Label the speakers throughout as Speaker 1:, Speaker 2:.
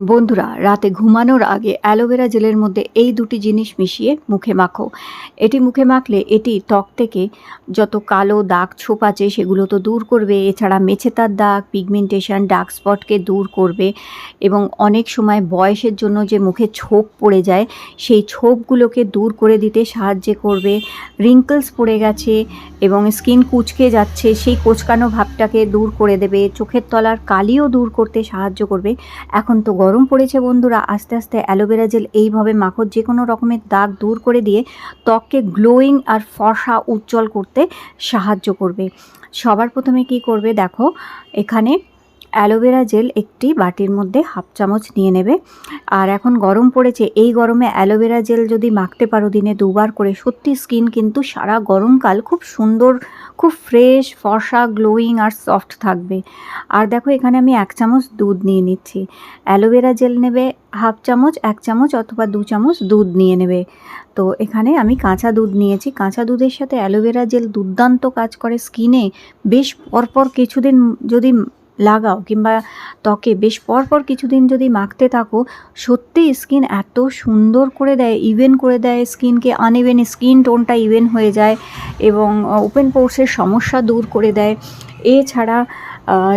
Speaker 1: বন্ধুরা, রাতে ঘুমানোর আগে অ্যালোভেরা জেলের মধ্যে এই দুটি জিনিস মিশিয়ে মুখে মাখো। এটি মুখে মাখলে এটি ত্বক থেকে যত কালো দাগ ছোপ আছে সেগুলো তো দূর করবে, এছাড়া মেছেতার দাগ পিগমেন্টেশন ডার্ক স্পটকে দূর করবে এবং অনেক সময় বয়সের জন্য যে মুখে ছোপ পড়ে যায়, সেই ছোপগুলোকে দূর করে দিতে সাহায্য করবে। রিঙ্কলস পড়ে গেছে এবং স্কিন কুচকে যাচ্ছে, সেই কোচকানো ভাবটাকে দূর করে দেবে, চোখের তলার কালিও দূর করতে সাহায্য করবে। এখন তো গরম পড়েছে বন্ধুরা, আস্তে আস্তে অ্যালোভেরা জেল এইভাবে মাখো যে কোনো রকমের দাগ দূর করে দিয়ে ত্বককে গ্লোয়িং আর ফর্সা উজ্জ্বল করতে সাহায্য করবে। সবার প্রথমে কি করবে দেখো, এখানে অ্যালোভেরা জেল একটি বাটির মধ্যে হাফ চামচ নিয়ে নেবে। আর এখন গরম পড়েছে, এই গরমে অ্যালোভেরা জেল যদি মাখতে পারো দিনে দুবার করে, সত্যি স্কিন কিন্তু সারা গরমকাল খুব সুন্দর, খুব ফ্রেশ, ফর্সা, গ্লোয়িং আর সফট থাকবে। আর দেখো, এখানে আমি এক চামচ দুধ নিয়ে নিচ্ছি। অ্যালোভেরা জেল নেবে হাফ চামচ, এক চামচ অথবা দু চামচ দুধ নিয়ে নেবে। তো এখানে আমি কাঁচা দুধ নিয়েছি। কাঁচা দুধের সাথে অ্যালোভেরা জেল দুর্দান্ত কাজ করে স্কিনে। বেশ পরপর কিছুদিন যদি লাগাও কিংবা ত্বকে। বেশ পরপর কিছুদিন যদি মাখতে থাকো, সত্যি স্কিন এত সুন্দর করে দেয় ইভেন করে দেয় স্কিনকে আনইভেন স্কিন টোনটা ইভেন হয়ে যায় এবং ওপেন পোর্সের সমস্যা দূর করে দেয়। এছাড়া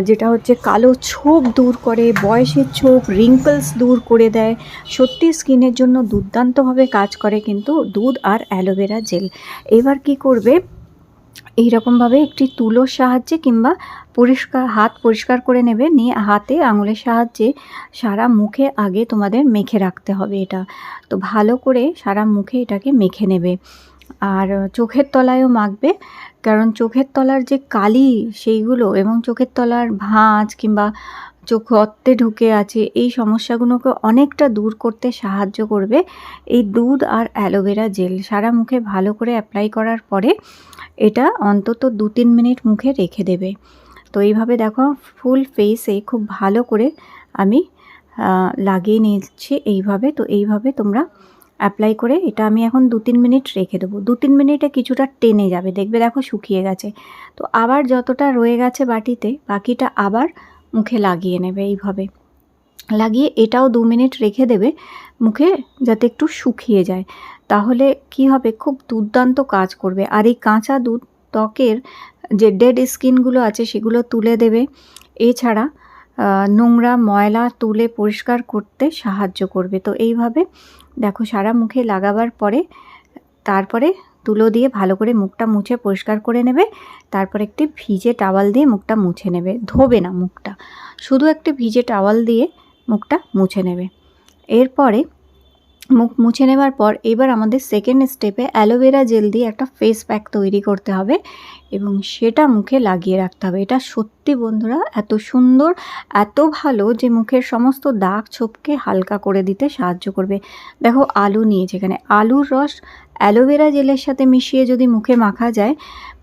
Speaker 1: যেটা হচ্ছে কালো ছোপ দূর করে, বয়সের ছোপ রিঙ্কলস দূর করে দেয়। সত্যি স্কিনের জন্য দুর্দান্তভাবে কাজ করে কিন্তু দুধ আর অ্যালোভেরা জেল। এবার কি করবে? এইরকমভাবে একটি তুলোর সাহায্যে কিংবা পরিষ্কার, হাত পরিষ্কার করে নেবে। নিয়ে হাতে আঙুলের সাহায্যে সারা মুখে আগে তোমাদের মেখে রাখতে হবে এটা। তো ভালো করে সারা মুখে এটাকে মেখে নেবে। আর চোখের তলায়ও মাখবে। কারণ চোখের তলার যে কালি সেইগুলো এবং চোখের তলার ভাঁজ কিংবা চোখ অত্তে ঢুকে আছে, এই সমস্যাগুলোকে অনেকটা দূর করতে সাহায্য করবে এই দুধ আর অ্যালোভেরা জেল সারা মুখে ভালো করে অ্যাপ্লাই করার পরে এটা অন্তত দু তিন মিনিট মুখে রেখে দেবে। তো এইভাবে দেখো ফুল ফেসে খুব ভালো করে আমি লাগিয়ে নিচ্ছি এইভাবে। তো এইভাবে তোমরা অ্যাপ্লাই করে এটা আমি এখন দু তিন মিনিট রেখে দেবো। দু তিন মিনিটে কিছুটা টেনে যাবে। দেখবে দেখো শুকিয়ে গেছে। তো আবার যতটা রয়ে গেছে বাটিতে, বাকিটা আবার মুখে লাগিয়ে নেবে এইভাবে। লাগিয়ে এটাও দু মিনিট রেখে দেবে মুখে যাতে একটু শুকিয়ে যায়। তাহলে কি হবে? খুব দুর্দান্ত কাজ করবে। আর এই কাঁচা দুধ ত্বকের যে ডেড স্কিনগুলো আছে সেগুলো তুলে দেবে। এছাড়া নোংরা ময়লা তুলে পরিষ্কার করতে সাহায্য করবে। তো এইভাবে দেখো সারা মুখে লাগাবার পরে, তারপরে তুলো দিয়ে ভালো করে মুখটা মুছে পরিষ্কার করে নেবে। তারপর একটি ভিজে টাওয়াল দিয়ে মুখটা মুছে নেবে। ধোবে না মুখটা। শুধু একটি ভিজে টাওয়াল দিয়ে মুখটা মুছে নেবে। এরপরে মুখ মুছে নেবার পর এবার আমাদের সেকেন্ড স্টেপে অ্যালোভেরা জেল দিয়ে একটা ফেস প্যাক তৈরি করতে হবে এবং সেটা মুখে লাগিয়ে রাখতে হবে। এটা সত্যি বন্ধুরা এত সুন্দর, এত ভালো যে মুখের সমস্ত দাগ ছোপকে হালকা করে দিতে সাহায্য করবে। দেখো আলু নিয়েছে এখানে। আলুর রস অ্যালোভেরা জেলের সাথে মিশিয়ে যদি মুখে মাখা যায়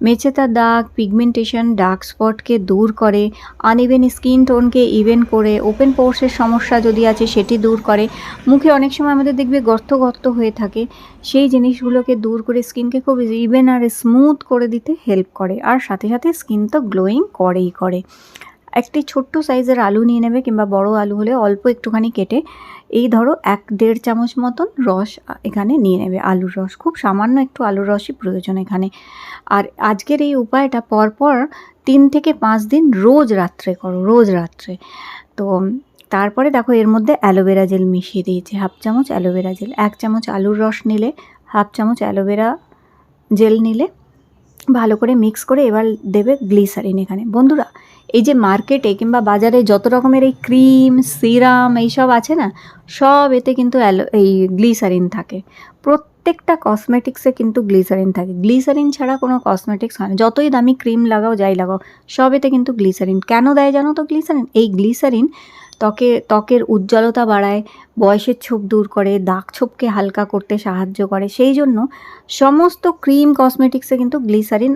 Speaker 1: মেচেতা দাগ পিগমেন্টেশন ডার্ক স্পটকে দূর করে আনইভেন স্কিন টোনকে ইভেন করে ওপেন পোর্সের সমস্যা যদি আছে সেটি দূর করে। মুখে অনেক সময় আমাদের দেখবে গর্ত গর্ত হয়ে থাকে। সেই জিনিসগুলোকে দূর করে স্কিনকে খুব ইভেন আর স্মুথ করে দিতে হেল্প করে। আর সাথে সাথে স্কিন তো গ্লোয়িং করেই করে। একটি ছোট্ট সাইজের আলু নিয়ে নেবে কিংবা বড় আলু হলে অল্প একটুখানি কেটে এই ধরো এক দেড় চামচ মতন রস এখানে নিয়ে নেবে। আলুর রস, খুব সামান্য একটু আলুর রসই প্রয়োজন এখানে। আর আজকের এই উপায়টা পরপর তিন থেকে পাঁচ দিন রোজ রাত্রে করো, রোজ রাত্রে। তো তারপরে দেখো এর মধ্যে অ্যালোভেরা জেল মিশিয়ে দিয়েছি, হাফ চামচ অ্যালোভেরা জেল। এক চামচ আলুর রস নিলে, হাফ চামচ অ্যালোভেরা জেল নিলে ভালো করে মিক্স করে এবার দেবে গ্লিসারিন এখানে। বন্ধুরা, এই যে মার্কেটে কিংবা বাজারে যত রকমের এই ক্রিম সিরাম এইসব আছে না, সব এতে কিন্তু এই গ্লিসারিন থাকে। প্রত্যেকটা কসমেটিক্সে কিন্তু গ্লিসারিন থাকে। গ্লিসারিন ছাড়া কোনো কসমেটিক্স হয় না। যতই দামি ক্রিম লাগাও, যাই লাগাও, সব এতে কিন্তু গ্লিসারিন কেন দেয় জানো তো গ্লিসারিন এই গ্লিসারিন ত্বকে, ত্বকের উজ্জ্বলতা বাড়ায়, বয়সের ছোপ দূর করে, দাগ ছোপকে হালকা করতে সাহায্য করে। সেই জন্য সমস্ত ক্রিম, কসমেটিক্সে কিন্তু গ্লিসারিন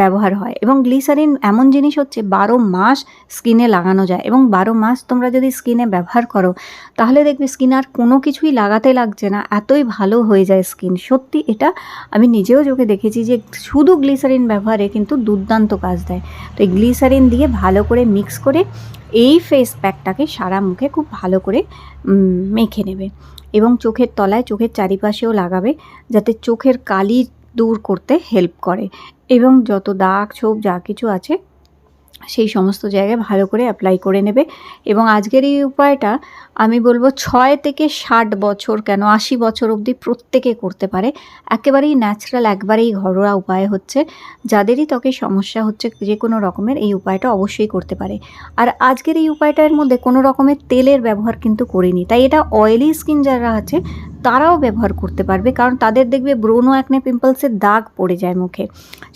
Speaker 1: ব্যবহার হয়। এবং গ্লিসারিন এমন জিনিস হচ্ছে বারো মাস স্কিনে লাগানো যায়। এবং বারো মাস তোমরা যদি স্কিনে ব্যবহার করো, তাহলে দেখবে স্কিন আর কোনো কিছুই লাগাতে লাগছে না। এতই ভালো হয়ে যায় স্কিন সত্যি এটা আমি নিজেও চোখে দেখেছি যে শুধু গ্লিসারিন ব্যবহারে কিন্তু দুর্দান্ত কাজ দেয়। তো এই গ্লিসারিন দিয়ে ভালো করে মিক্স করে এই ফেস প্যাকটাকে সারা মুখে খুব ভালো করে মেখে নেবে। এবং চোখের তলায় চোখের চারিপাশেও লাগাবে, যাতে চোখের কালি দূর করতে হেল্প করে। এবং যত দাগ, ছোপ, যা কিছু আছে, সেই সমস্ত জায়গায় ভালো করে অ্যাপ্লাই করে নেবে। এবং আজকের এই উপায়টা আমি বলব ছয় থেকে ষাট বছর কেন, আশি বছর অবধি প্রত্যেকে করতে পারে। একেবারেই ন্যাচারাল একবারেই ঘরোয়া উপায় হচ্ছে। যাদেরই ত্বকে সমস্যা হচ্ছে, যে কোনো রকমের এই উপায়টা অবশ্যই করতে পারে। আর আজকের এই উপায়টার মধ্যে কোনো রকমের তেলের ব্যবহার কিন্তু করিনি। তাই এটা অয়েলি স্কিন যারা আছে তারাও ব্যবহার করতে পারবে, কারণ তাদের দেখবে ব্রোনো অ্যাকনে পিম্পলসের দাগ পড়ে যায় মুখে।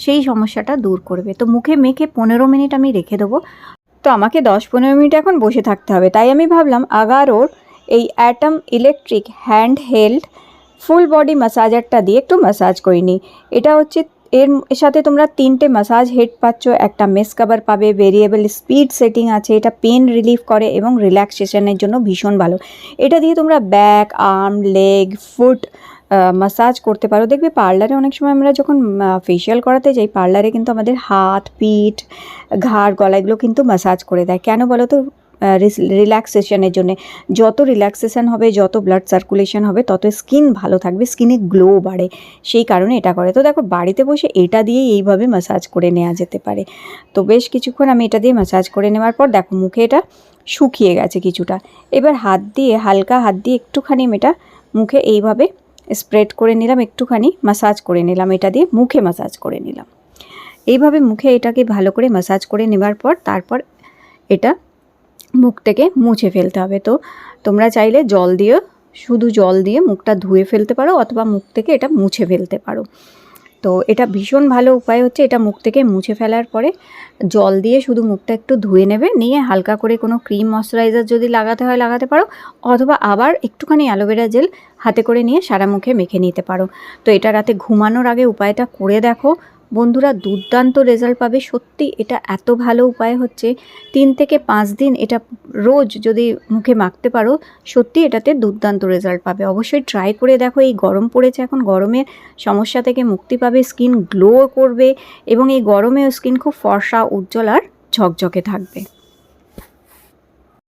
Speaker 1: সেই সমস্যাটা দূর করবে। তো মুখে মেখে পনেরো মিনিট আমি রেখে দেবো। তো আমাকে দশ পনেরো মিনিট এখন বসে থাকতে হবে। তাই আমি ভাবলাম আগারোর এই atom electric hand held full body ম্যাসাজারটা দিয়ে একটু ম্যাসাজ করে নিই। এটা হচ্ছে এর সাথে তোমরা তিনটে ম্যাসাজ হেড পাচ্ছ, একটা মেস কভার পাবে ভেরিয়েবল স্পিড সেটিং আছে, এটা পেন রিলিফ করে এবং রিল্যাক্সেশনের জন্য ভীষণ ভালো। এটা দিয়ে তোমরা back arm leg foot massage করতে পারো। দেখবে পার্লারে অনেক সময় আমরা যখন ফেশিয়াল করাতে যাই পার্লারে কিন্তু আমাদের হাত, পিঠ, ঘাড়, গলা এগুলো কিন্তু মাসাজ করে দেয়। কেন বলো তো? রিল্যাক্সেশনের জন্য। যত রিল্যাক্সেশন হবে, যত ব্লাড সার্কুলেশন হবে, তত স্কিন ভালো থাকবে স্কিনে গ্লো বাড়ে। সেই কারণে এটা করে। তো দেখো, বাড়িতে বসে এটা দিয়েই এইভাবে ম্যাসাজ করে নেওয়া যেতে পারে। তো বেশ কিছুক্ষণ আমি এটা দিয়ে ম্যাসাজ করে নেওয়ার পর দেখো, মুখে এটা শুকিয়ে গেছে কিছুটা। এবার হাত দিয়ে, হালকা হাত দিয়ে একটুখানি আমি এটা মুখে এইভাবে স্প্রেড করে নিলাম, একটুখানি ম্যাসাজ করে নিলাম। এটা দিয়ে মুখে ম্যাসাজ করে নিলাম। এইভাবে মুখে এটাকে ভালো করে ম্যাসাজ করে নেবার পর, তারপর এটা মুখ থেকে মুছে ফেলতে হবে। তো তোমরা চাইলে জল দিয়ে শুধু জল দিয়ে মুখটা ধুয়ে ফেলতে পারো অথবা মুখ থেকে এটা মুছে ফেলতে পারো। তো এটা ভীষণ ভালো উপায় হচ্ছে এটা মুখ থেকে মুছে ফেলার পরে জল দিয়ে শুধু মুখটা একটু ধুয়ে নেবে, নিয়ে হালকা করে কোনো ক্রিম ময়শ্চারাইজার যদি লাগাতে হয় লাগাতে পারো অথবা আবার একটুখানি অ্যালোভেরা জেল হাতে করে নিয়ে সারা মুখে মেখে নিতে পারো। তো এটা রাতে ঘুমানোর আগে উপায়টা করে দেখো বন্ধুরা দুর্দান্ত রেজাল্ট পাবে। সত্যি এটা এত ভালো উপায় হচ্ছে, তিন থেকে পাঁচ দিন এটা রোজ যদি মুখে মাখতে পারো, সত্যি এটাতে দুর্দান্ত রেজাল্ট পাবে। অবশ্যই ট্রাই করে দেখো, এই গরম পড়েছে, এখন গরমের সমস্যা থেকে মুক্তি পাবে স্কিন গ্লো করবে এবং এই গরমেও স্কিন খুব ফর্সা, উজ্জ্বল আর ঝকঝকে থাকবে।